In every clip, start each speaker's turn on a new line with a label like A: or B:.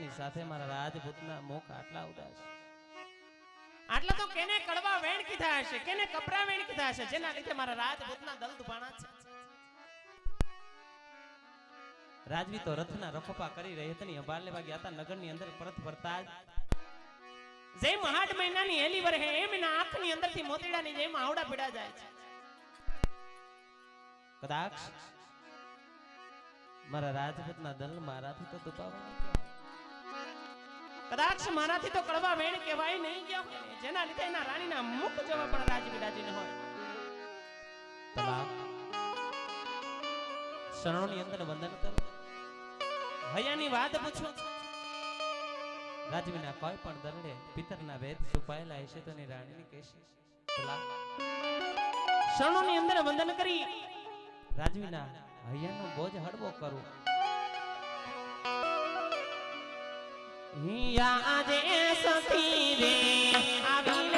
A: રથનાની સાથે મારા રાજપૂતના મુખ આટલા ઉદાસ
B: આટલા તો કેને કડવા વેણ કીધા હશે કેને કપરા વેણ કીધા હશે જેના લીધે મારા રાજપૂતના દલ દુભાણા છે.
A: રાજવી તો રથના રખોપા કરી રહી હતી અભાર લેવા ગયા હતા નગરની અંદર પરત ફરતા
B: જેમ આઠ મહિનાની હેલી વરહે એમ એના આંખની અંદરથી મોતીડાની જેમ આવડા પીડા જાય છે.
A: કદાચ મારા રાજપૂતના દલ મારાથી તો દુભાવા નહીં કહેવાય.
B: કદાચ મારાથી તો કડવા વેણ કહેવાય નહીં ગયા હોય. જેના લીધે એના રાણીના મુખ જેવા પણ રાજવી રાજીને હોય.
A: તલાક શરણોની અંદર વંદન કરો.
B: હયાની વાત પૂછો.
A: રાજવીના કોઈ પણ દરડે પિતરના વેદ છુપાયેલા હશે તો રાણીને કહેશે
B: શરણોની અંદર વંદન કરી.
A: રાજવીના હૈયાનો બોજ હળવો કરું.
B: આજે સતી રે આવી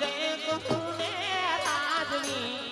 B: રે કુને રાજની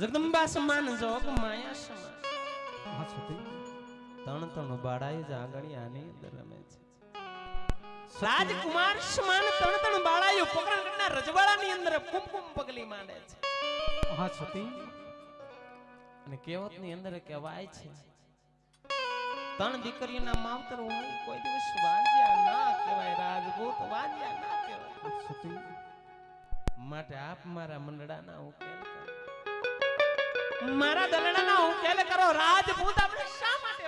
C: જગદંબા સમાન જોગ માયા સમાન.
B: ત્રણ ત્રણ બાળાએ જ આંગણી આની અંદર રમે છે.
C: રાજકુમાર સમાન ત્રણ ત્રણ બાળાયો પોકરણગઢના રજવાડાની અંદર કુમકુમ પગલી માંડે છે.
D: હા સતી
B: અને કહેવતની અંદર કહેવાય છે ત્રણ દીકરીઓના માવતર હોય કોઈ દિવસ વાંજ્યા ના કહેવાય રાજપૂત વાંજ્યા ના કહેવાય.
D: સતી
B: માટે આપ મારા મંડળાના ઉકેલ કરો.
C: મારા દલડાના ઉકેલ કરો, રાજપૂત આપણે શા માટે?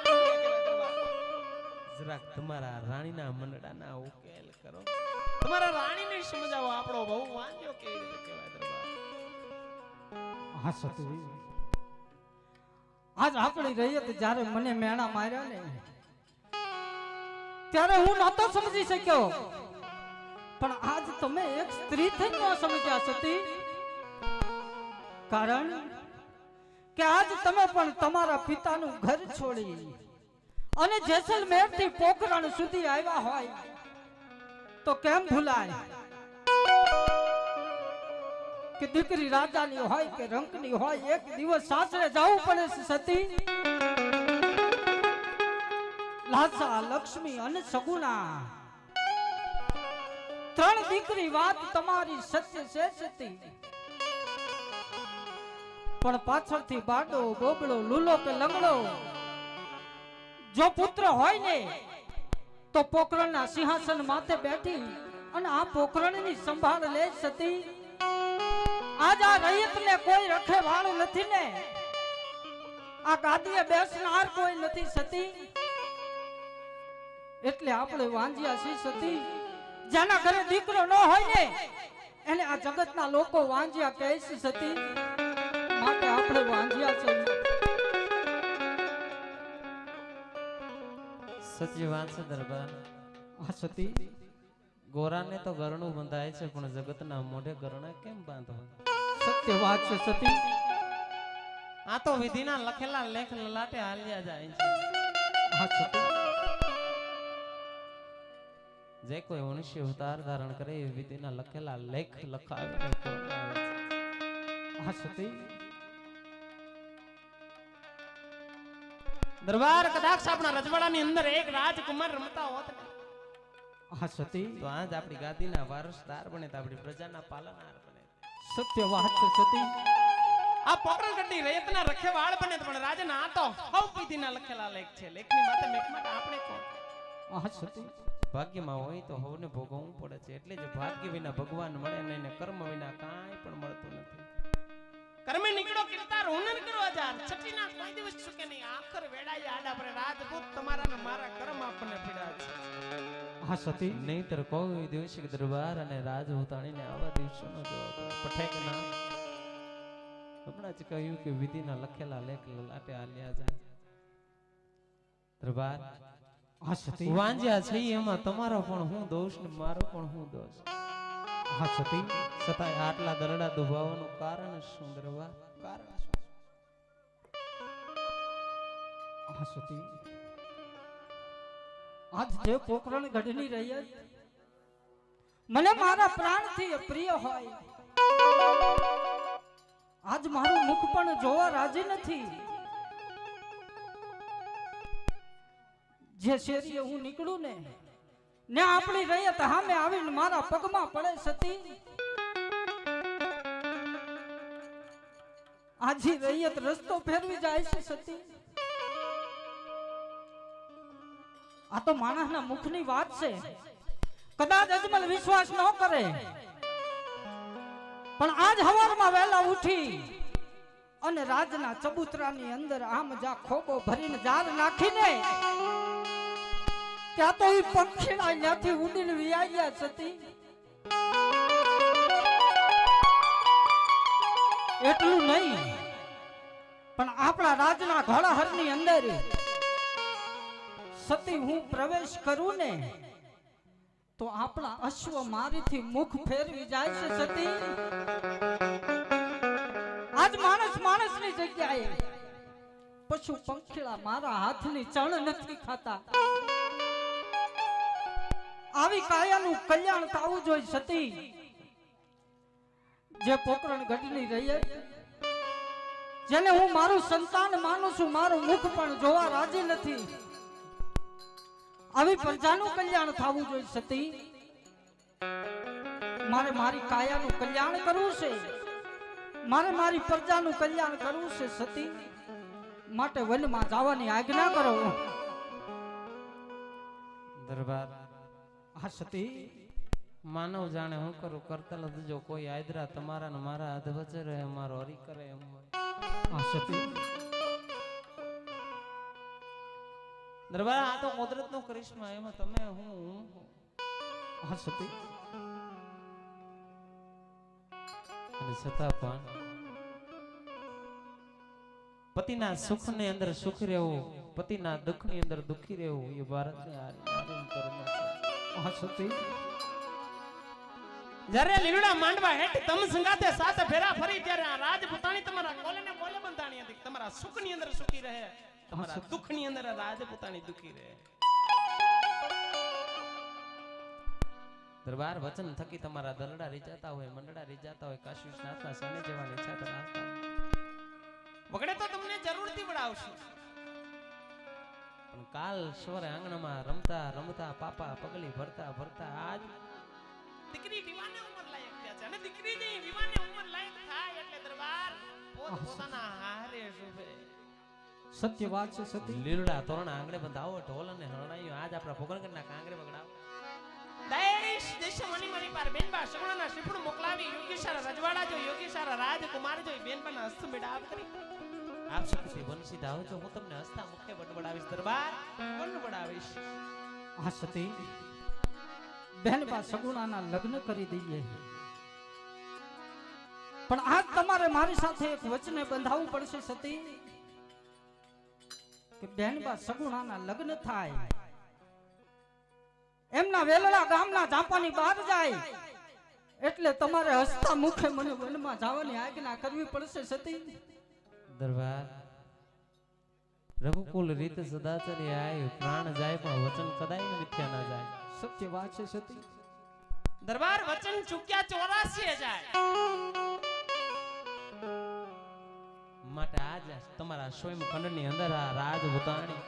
B: જરાક તમારા રાણીના મંડળાના ઉકેલ કરો.
C: તમારા રાણીને સમજાવો, આપણો બહુ વાંચ્યો કેવી રીતે દરબાર?
D: હા સતી આજ આપણી રૈયત જ્યારે મને મેણા માર્યા ને, ત્યારે હું નહોતો સમજી શક્યો. પણ આજ તમે એક સ્ત્રી થઈ ન સમજ્યા, સતી. કારણ કે આજ તમે પણ તમારા પિતાનું ઘર છોડી અને જેસલમેરથી પોખરણ સુધી આવ્યા હોય, તો કેમ ભૂલાય? કે દીકરી રાજાની હોય કે રંકની હોય, એક દિવસ સાસરે જવું પડે સતી? લાસા લક્ષ્મી અને સગુણા. ત્રણ દીકરી વાત તમારી સત્ય છે સતી. પણ પાછળથી બાડો બોબળો લૂલો કે લંગડો? જો પુત્ર હોય ને, તો પોકરણના સિંહાસન માથે બેઠી અને આ પોકરણની સંભાળ લે સતી. આજ આ રૈયતને કોઈ રખે વાળું નથી ને. આ ગાદીએ બેસનાર કોઈ નથી સતી. એટલે આપણે વાંજ્યા છીએ સતી, જેના ઘરે દીકરો ન હોય ને. એને આ જગતના લોકો વાંજ્યા કહે છે સતી. માટે આપણે વાંધ્યા છે.
B: સતી વાત દરબાર.
D: આ સતી.
B: ગોરાને તો ગરણું બંધાય છે પણ જગતના મોઢે ગરણા કેમ બાંધો?
D: સત્ય વાત છે સતી.
B: આ તો વિધિના લખેલા લેખ લલાટે હાલ્યા જાય છે.
D: આ સતી.
B: જે કોઈ મનુષ્ય અવતાર ધારણ કરે એ વિધિના લખેલા લેખ લખાવે.
D: આ સતી.
C: દરબાર કદાચ આપણા રજવાડાની અંદર એક રાજકુમાર રમતા હોત
D: આ સતી.
B: તો આજ આપણી ગાદીના વારસદાર બને તો આપણી પ્રજાના પાલનહાર બને.
D: સત્ય વાત છે સતી.
C: આ પોકરણગઢની રૈયતના રખેવાળ બને તો પણ રાજાના આ તો હવ પીધીના લખેલા લેખ છે. લેખની માથે મેકમાં આપણે કોણ?
D: આ સતી.
B: ભાગ્યમાં હોય તો હવને ભોગવવું પડે છે. એટલે જ ભાગ્ય વિના ભગવાન મળે નહીં ને કર્મ વિના કાંઈ પણ મળતું નથી.
C: કર્મે નીકળો કિરતાર હુનર કરો હજાર. છઠ્ઠીના કોઈ દિવસ ચૂકે નહીં. આખર વેડાઈ આડા પર રાજપૂત તમારા ને મારા કર્મ આપણને પીડા છે.
D: હા સતી.
B: નહીતર કોઈ દિવસ દરબાર અને રાજભૂતાણી ને આવા દિવસોનો જવાબ પઠેક ના હમણાં જ કહ્યું કે વિધિના લખેલા લેખ લલાટે આલ્યા જાય. દરબાર. વાંજ્યા છે એમાં તમારો પણ હું દોષ ને મારો પણ હું દોષ.
D: આ સતી
B: આટલા દરડા દુભાવવાનું કારણ શું? કારણ
D: જે પોકરણ મને મારા પ્રાણથી પ્રિય આજ મારું મુખ પણ જોવા રાજી નથી. જે શેરીએ હું નીકળું ને ને આપણી રૈયત સામે આવીને મારા પગમાં પડે સતી. આજી રૈયત રસ્તો ફેરવી જાય છે સતી. આ તો માણસના મુખની વાત છે. કદાચ અજમલ વિશ્વાસ ન કરે. પણ આજ હવારમાં વહેલા ઉઠી અને રાજના ચબૂતરાની અંદર આમ જા ખોબો ભરીને જાર નાખીને ત્યાં તો એ પંખીડા અહીંયાથી ઉડીને વ્યા ગયા સતી એટલું નહીં, પણ આપણા રાજના ઘોડાહરની અંદર સતી હું પ્રવેશ કરું ને, તો આપણા અશ્વ મારીથી મુખ ફેરવી જાય છે સતી. આજ માણસ માણસની જગ્યાએ પશુ પંખીડા મારા હાથની ચણ નથી ખાતા. આવી કાયાનું કલ્યાણ થવું જોઈએ સતી. જે પોકરણ ઘટની રહીએ જેને હું મારું સંતાન માનું છું, મારું મુખ પણ જોવા રાજી નથી. આવી પ્રજાનું કલ્યાણ થવું જોઈએ સતી. મારે મારી કાયાનું કલ્યાણ કરવું છે. મારે મારી પ્રજાનું કલ્યાણ કરવું છે સતી. માટે વનમાં જવાની આજ્ઞા કરો.
B: દરબાર.
D: હા સતી
B: માનવ જાણે હું કરું? કરતા જો કોઈ આદરા તમારા ને મારા હાથ વચ્ચે રહે મારો હરી કરે એમ
D: હા સતી.
B: દરબાર આ તો કુદરત નો કરિશ્મા એમાં તમે હું?
D: આ સતી.
B: અને છતાં પણ પતિના સુખની અંદર સુખ રહેવું પતિના દુઃખની અંદર દુઃખી રહેવું એ ભારતની હારી કર્મ છે
C: જ્યારે લીલુડા માંડવા હેઠ તમ સંગાતે સાત ફેરા ફરી ત્યારે આ રાજપૂતાણી તમારા કોલે ને કોલે બંધાણી હતી તમારા સુખની અંદર સુખી રહે તમારા દુઃખની અંદર રાજપૂતાણી દુખી રહે.
B: દરબાર વચન થકી તમારા દલડા રીજાતા હોય મંડળા રીજાતા હોય કાશી વિશ્વનાથના શરણે જવાની ઈચ્છા ધરાવતા.
C: વગડે તો તમને જરૂરથી વડાવશું.
B: પણ કાલ સવારે આંગણામાં રમતા રમતા પાપા પગલી ભરતા ભરતા આજ
C: દીકરી વિવાને ઉંમર લાયક થયા છે. અને દીકરી જે વિવાને ઉંમર લાયક થાય એટલે દરબાર પોત પોતાના હારે શોભે
D: સત્ય વાત છે સતી.
B: લીલડા તોરણ આંગણે બંધાવો ઢોલ અને હરણાયો આજ આપણા પોકરણગઢના કાંગરે બગડાવો
C: દેશ દેશ મની મની પાર બેનબા સગુણાના શ્રીફળ મોકલાવી યોગીશાળા રજવાડા જો યોગીશાળા રાજકુમાર જો બેનબાના હસ્ત મેળાવ કરી
B: આપ શક્તિ વંશિત આવો છો. હું તમને હસતા મુખે બડબડાવીશ દરબાર બડબડાવીશ
D: હા સતી બહેન બા સગુણાના લગ્ન કરી દઈએ. પણ આજ તમારે મારી સાથે એક વચને બંધાવવું પડશે સતી, કે બહેન બા સગુણાના લગ્ન થાય. એમના વેલડા ગામના જાપાની બહાર જાય. એટલે તમારે હસતા મુખે મને વનમાં જવાની આજ્ઞા કરવી પડશે સતી.
B: દરબાર. રઘુકુલ રીત સદાચરી આય, પ્રાણ જાય પણ વચન કદાય મિથ્યા ના જાય.
D: સત્ય વાત છે સતી.
C: દરબાર વચન ચૂક્યા ચોરાસી જાય
B: માટે આજ તમારા સ્વયં ખંડની અંદર આ રાજ ભૂતાણી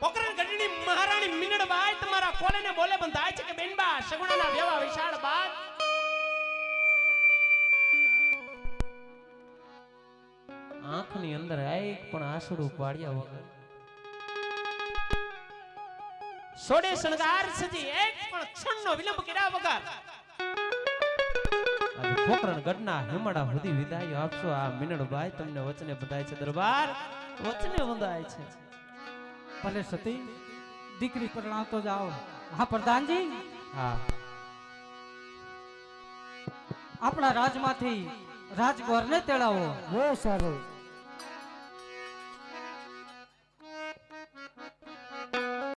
C: પોકરણ ગઢની મહારાણી મિનડબાઈ તમારા કોલે ને બોલે બંધાય છે કે બેનબા સગુણાના વ્યવહાર વિશાળ બાદ
B: આંખની અંદર એક પણ આંસુડું પાડ્યા વગર.
C: સોડે શણગાર સજી એક પણ ક્ષણનો વિલંબ કર્યા વગર.
B: આજે ગઢના હેમડા સુધી વિદાય આપશો. આ મિનળભાઈ તમને વચને બધાય છે દરબાર. વચને બંધાય છે.
D: ભલે સતી દીકરી પરણાવતો જાઓ. હા પ્રધાનજી
B: હા.
D: આપણા રાજમાંથી રાજગોરને તેડાવો.
E: બહુ સારું.